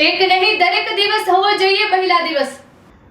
એક નહીં, દરેક દિવસ હોવો જોઈએ મહિલા દિવસ.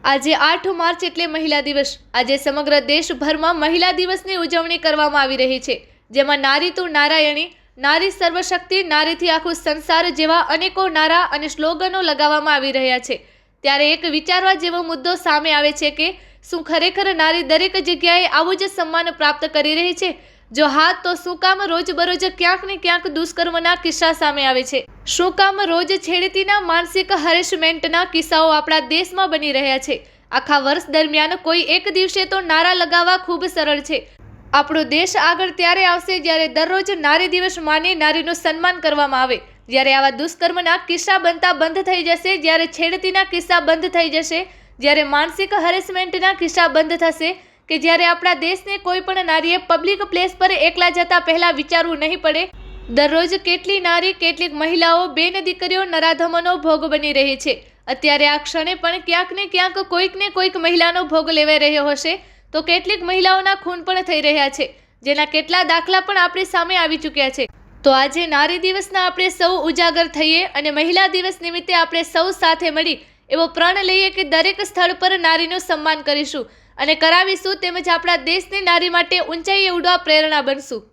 આજે આઠ માર્ચ એટલે મહિલા દિવસ. આજે સમગ્ર દેશભરમાં મહિલા દિવસની ઉજવણી કરવામાં આવી રહી છે, જેમાં નારી તું નારાયણી, નારી સર્વશક્તિ, નારીથી આખું સંસાર જેવા અનેકો નારા અને સ્લોગનો લગાવવામાં આવી રહ્યા છે. ત્યારે એક વિચારવા જેવો મુદ્દો સામે આવે છે કે શું ખરેખર નારી દરેક જગ્યાએ આવું જ સન્માન પ્રાપ્ત કરી રહી છે? જો હા, તો શું કામ રોજબરોજ ક્યાંક ને ક્યાંક દુષ્કર્મના કિસ્સા સામે આવે છે? શું કામ રોજ છેડતીના માનસિક હરેસમેન્ટના કિસ્સાઓ આપણા દેશમાં બની રહ્યા છે? આખા વર્ષ દરમિયાન કોઈ એક દિવસે તો નારા લગાવવા ખૂબ સરળ છે. આપણો દેશ આગળ ત્યારે આવશે જ્યારે દરરોજ નારી દિવસ માની નારીનું સન્માન કરવામાં આવે. જ્યારે આવા દુષ્કર્મના કિસ્સા બનતા બંધ થઈ જશે, જ્યારે છેડતીના કિસ્સા બંધ થઈ જશે, જ્યારે માનસિક હરેસમેન્ટના કિસ્સા બંધ થશે કે જ્યારે આપણા દેશને કોઈ પણ નારીએ પબ્લિક પ્લેસ પર એકલા જતા પહેલા વિચારવું નહીં પડે, દરરોજ કેટલી નારી, કેટલીક મહિલાઓ બેન દીકરીઓ નરાધમોનો ભોગ બની રહી છે. અત્યારે આ ક્ષણે પણ ક્યાંક ને ક્યાંક કોઈક ને કોઈક મહિલાનો ભોગ લેવાઈ રહ્યો હશે. તો કેટલીક મહિલાઓના ખૂન પણ થઈ રહ્યા છે, જેના કેટલા દાખલા પણ આપણી સામે આવી ચૂક્યા છે. તો આજે નારી દિવસના આપણે સૌ ઉજાગર થઈએ અને મહિલા દિવસ નિમિત્તે આપણે સૌ સાથે મળી એવો પ્રણ લઈએ કે દરેક સ્થળ પર નારીનું સન્માન કરીશું. અને કરાવીશું તેમજ આપણા દેશની નારી માટે ઊંચાઈએ ઉડવા પ્રેરણા બનશું.